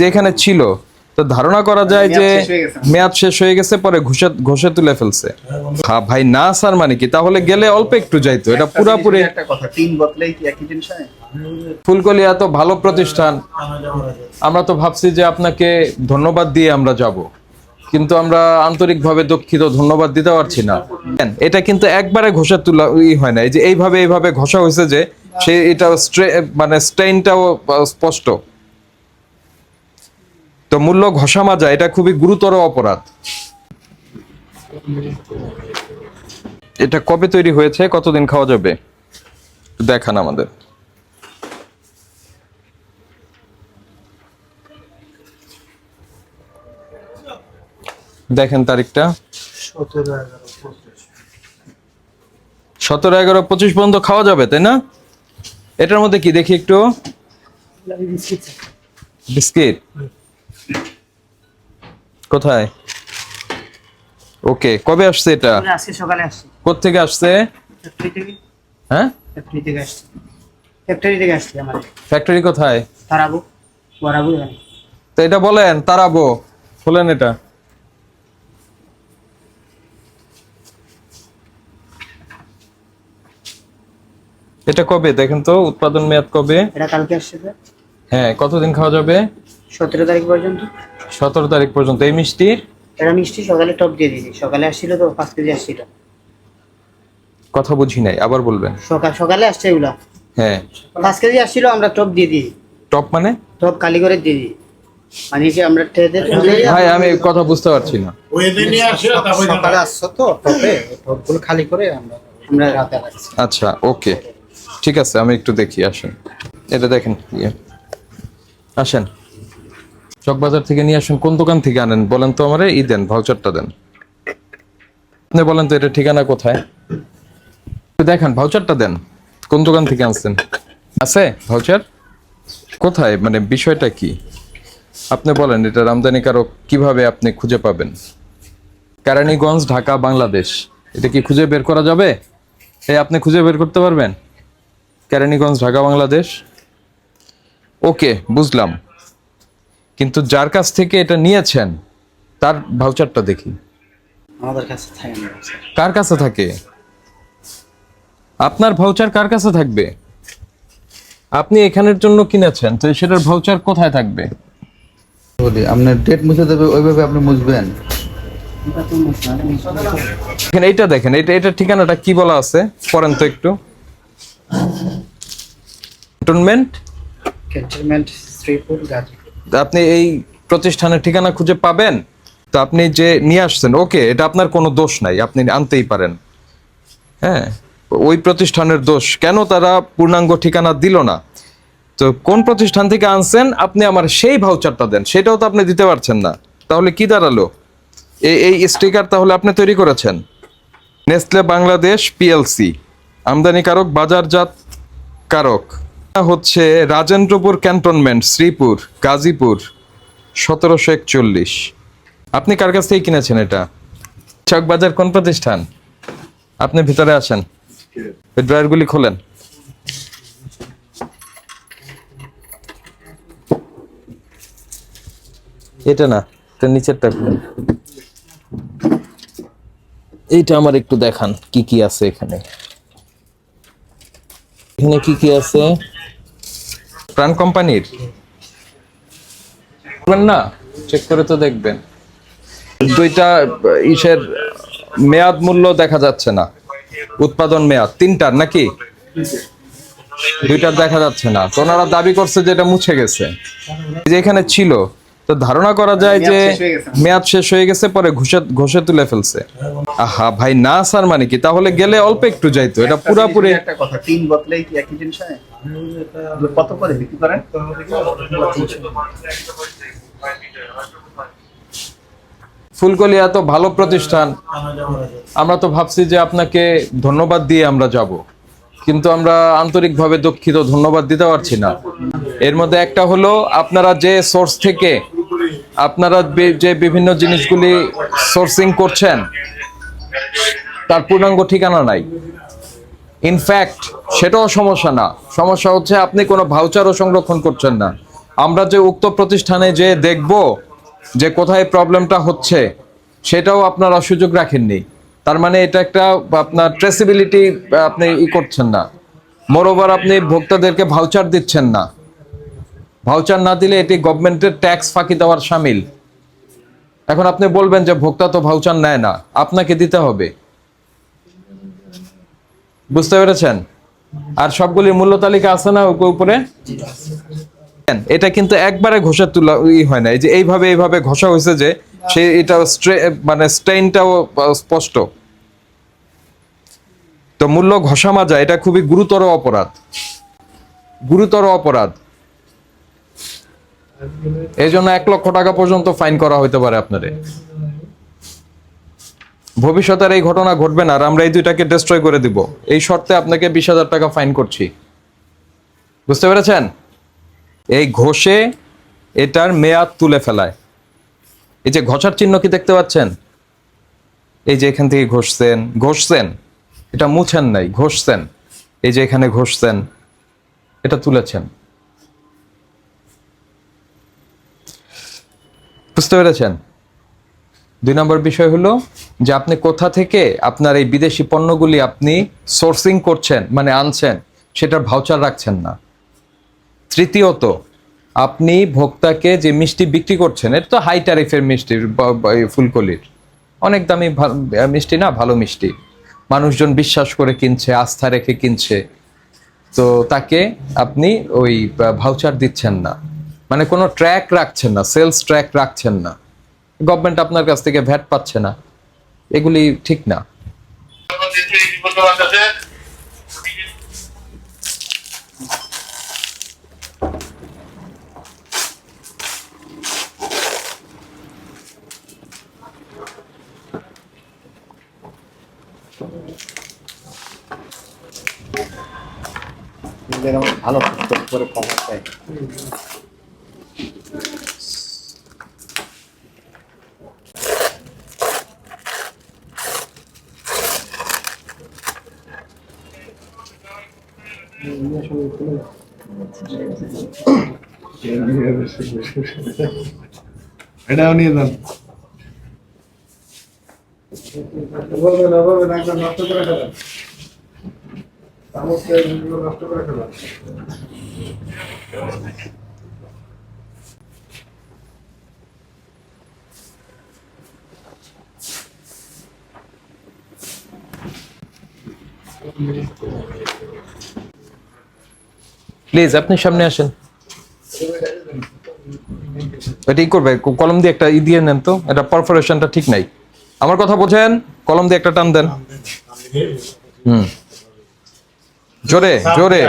যে এখানে ছিল তো ধারণা করা যায় যে মেয়াদ শেষ হয়ে গেছে। হয়ে পরে ঘুষে ঘষে তুলে ফেলছে। হ্যাঁ ভাই না স্যার মানে কি? তাহলে গেলে অল্প একটু যাইতো। এটা পুরাপুরি একটা কথা তিন বদলেই কি একই জিনিস হয়? ফুলকলি এত ভালো প্রতিষ্ঠান। আমরা তো ভাবছি যে আপনাকে ধন্যবাদ দিয়ে আমরা যাব। কিন্তু আমরা আন্তরিকভাবে দুঃখিত ধন্যবাদ দিতে পারছি না। এটা কিন্তু একবারে ঘষা তোলা ই হয় না। এই যে এইভাবে এইভাবে ঘষা হয়েছে যে সে এটা মানে স্টেইনটাও স্পষ্ট। তো মূল্য ঘষা মাজা এটা খুবই গুরুতর অপরাধ। এটা কবে তৈরি হয়েছে? কতদিন খাওয়া যাবে? দেখান আমাদের। দেখেন তারিখটা। সতেরো এগারো পঁচিশ পর্যন্ত খাওয়া যাবে তাই না? এটার মধ্যে কি দেখি একটু? বিস্কিট। কোথায়? ওকে কবে আসছে এটা? আজকে সকালে আসছি। কোত্থেকে আসছে? ফ্যাক্টরি থেকে? হ্যাঁ? ফ্যাক্টরি থেকে আসছি। ফ্যাক্টরি থেকে আসছি আমার ফ্যাক্টরি কোথায়? তারাবু বরাবু তো এটা বলেন তারাবো। খোলেন এটা। এটা কবে? দেখেন তো উৎপাদন মেয়াদ কবে? এটা কালকে আসছে হ্যাঁ কতদিন খাওয়া যাবে? সতেরো তারিখ পর্যন্ত? সতেরো তারিখ পর্যন্ত। এই মিষ্টির? এটা মিষ্টি সকালে টপ দিয়ে দিয়েছি। সকালে আসছিল তো পাঁচ কেজি আসছিল। কথা বুঝি নাই আবার বলবেন। সকাল সকালে আসছে এগুলা। হ্যাঁ। পাঁচ কেজি আসছিল আমরা টপ দিয়ে দিই টপ মানে? টপ কালি করে দিয়ে দিই মানে যে আমরা ট্রেতে ভাই আমি কথা বুঝতে পারছি না। সকালে আসছো তো টপে টপগুলো খালি করে আমরা আমরা রাতে আচ্ছা ওকে। ঠিক আছে আমি একটু দেখি আসেন। এটা দেখেন ইয়ে। আসেন। চকবাজার থেকে নিয়ে আসেন, কোন দোকান থেকে আনেন? বলেন তো আমারে, ই দেন ভাউচারটা দেন। আপনি বলেন তো এটা ঠিকানা কোথায়? দেখান ভাউচারটা দেন, কোন দোকান থেকে আনছেন? আছে ভাউচার কোথায়? মানে বিষয়টা কি? আপনি বলেন, এটা আমদানিকারক কীভাবে আপনি খুঁজে পাবেন? কেরানীগঞ্জ, ঢাকা, বাংলাদেশ। এটা কি খুঁজে বের করা যাবে? এই আপনি খুঁজে বের করতে পারবেন? কেরানীগঞ্জ, ঢাকা, বাংলাদেশ? ওকে, বুঝলাম। কিন্তু যার কাছ থেকে এটা নিয়েছেন তার ভাউচারটা দেখি। আমাদের কাছে থাকে না কার কাছে থাকে? আপনার ভাউচার কার কাছে থাকবে? আপনি এখানের জন্য কিনেছেন তো সেটার ভাউচার কোথায় থাকবে? বলি আপনার ডেট মুছে দেবে ওইভাবে আপনি মুছবেন। এখানে এইটা দেখেন এটা এটা ঠিকানাটা কি বলা আছে? পড়েন তো একটু। Cantonment cantonment Sreepur Gazipur. আপনি এই প্রতিষ্ঠানের ঠিকানা খুঁজে পাবেন? তো আপনি যে নিয়ে আসছেন, ওকে, এটা আপনার কোনো দোষ নাই, আপনি আনতেই পারেন। হ্যাঁ ওই প্রতিষ্ঠানের দোষ। কেন তারা পূর্ণাঙ্গ ঠিকানা দিল না? তো কোন প্রতিষ্ঠান থেকে আনছেন, আপনি আমার সেই ভাউচারটা দেন, সেটাও তো আপনি দিতে পারছেন না। তাহলে কি দাঁড়াল? এই এই স্টিকার তাহলে আপনি তৈরি করেছেন? নেসলে বাংলাদেশ পিএলসি, আমদানিকারক বাজারজাত কারক হচ্ছে রাজেন্দ্রপুর ক্যান্টনমেন্ট, শ্রীপুর, গাজীপুর, সতেরোশো একচল্লিশ। আপনি কার কাছ থেকে কিনেছেন এটা? চকবাজার কোন প্রতিষ্ঠান? আপনি ভিতরে আসেন। ওই ড্রয়ারগুলি খোলেন। এটা না, এটা নিচেরটা খুলেন। এইটা আমার একটু দেখান, কি কি আছে এখানে। এখানে কি কি আছে? প্রাণ কোম্পানির? না চেক করে তো দেখবেন। দুইটা ইসের মেয়াদ মূল্য দেখা যাচ্ছে না। উৎপাদন মেয়াদ, তিনটার নাকি? দুইটার দেখা যাচ্ছে না। তো ওনারা দাবি করছে যেটা মুছে গেছে। যে এখানে ছিল তো ধারণা করা যায় যে মেয়াদ শেষ হয়ে গেছে। পরে ঘুষে ঘষে তুলে ফেলছে। আহা ভাই না স্যার মানে কি? তাহলে গেলে অল্প একটু যাইতো। এটা পুরাপুরি একটা কথা তিন বদলেই কি একই জিনিস হয়? কত করে বিক্রি করেন? ফুলকলি এত ভালো প্রতিষ্ঠান। আমরা তো ভাবছি যে আপনাকে ধন্যবাদ দিয়ে আমরা যাব। কিন্তু আমরা আন্তরিকভাবে দুঃখিত ধন্যবাদ দিতে পারছি না। এর মধ্যে একটা হলো আপনারা যে সোর্স থেকে আপনারা যে বিভিন্ন জিনিসগুলি সোর্সিং করছেন, তার পূর্ণাঙ্গ ঠিকানা নাই। ইনফ্যাক্ট সেটাও সমস্যা না। সমস্যা হচ্ছে আপনি কোনো ভাউচারও সংরক্ষণ করছেন না। আমরা যে উক্ত প্রতিষ্ঠানে যে দেখব যে কোথায় প্রবলেমটা হচ্ছে, সেটাও আপনারা সুযোগ রাখেননি। তার মানে এটা একটা আপনার ট্রেসিবিলিটি আপনি ই করছেন না। মোরওভার আপনি ভোক্তাদেরকে ভাউচার দিচ্ছেন না। ভাউচার না দিলে এটি গভর্নমেন্টের ট্যাক্স ফাঁকি দেওয়ার সামিল। এখন আপনি বলবেন যে ভোক্তা তো ভাউচার নেয় না, আপনাকে দিতে হবে। বুঝতে পেরেছেন? আর সবগুলির মূল্য তালিকা আছে না উপরে এটা কিন্তু একবারে ঘষা তুলা ই হয় না। এই যে এইভাবে এইভাবে ঘষা হয়েছে যে সে এটা মানে স্টেইনটাও স্পষ্ট। তো মূল্য ঘষা মাজা, এটা খুবই গুরুতর অপরাধ। গুরুতর অপরাধ। এই জন্য এক লক্ষ টাকা পর্যন্ত ফাইন করা হতে পারে আপনারে। ভবিষ্যতে আর এই ঘটনা ঘটবে না, আর আমরা এই দুইটাকে ডিস্ট্রয় করে দিব। এই শর্তে আপনাকে বিশ হাজার টাকা ফাইন করছি। বুঝতে পেরেছেন? এই ঘষে এটার মেয়াদ তুলে ফেলায়। এই যে ঘষার চিহ্ন কি দেখতে পাচ্ছেন? এই যে এখান থেকে ঘষছেন ঘষছেন। এটা মুছেন নাই, ঘষছেন। এই যে এখানে ঘষছেন, এটা তুলেছেন। বুঝতে পেরেছেন? দুই নম্বর বিষয় হলো যে আপনি কোথা থেকে আপনার এই বিদেশি পণ্যগুলি আপনি সোর্সিং করছেন মানে আনছেন, সেটার ভাউচার রাখছেন না। তৃতীয়ত, আপনি ভোক্তাকে যে মিষ্টি বিক্রি করছেন এটা তো হাই ট্যারিফের মিষ্টি ফুলকলির। অনেক দামি মিষ্টি না, ভালো মিষ্টি। মানুষজন বিশ্বাস করে কিনছে, আস্থা রেখে কিনছে। তো তাকে আপনি ওই ভাউচার দিচ্ছেন না। মানে কোনো ট্র্যাক রাখছেন না সেলস ট্র্যাক রাখছেন না। গভর্নমেন্ট আপনার কাছ থেকে ভ্যাট পাচ্ছে না। এগুলি ঠিক না। ভালো করে কভার চাই এটাও নিয়ে যান বলবেন না বলবেন একদম নষ্ট করে ফেলেন চামচ দিয়ে এগুলো নষ্ট করে ফেলেন প্লিজ, আপনি সামনে আসেন। এটা ই করবে কলম দিয়ে একটা ই দিয়ে নেন তো, এটা পারফরেশনটা ঠিক নাই। আমার কথা বোঝেন, কলম দিয়ে একটা টান দেন। হুম। জোরে জোরে।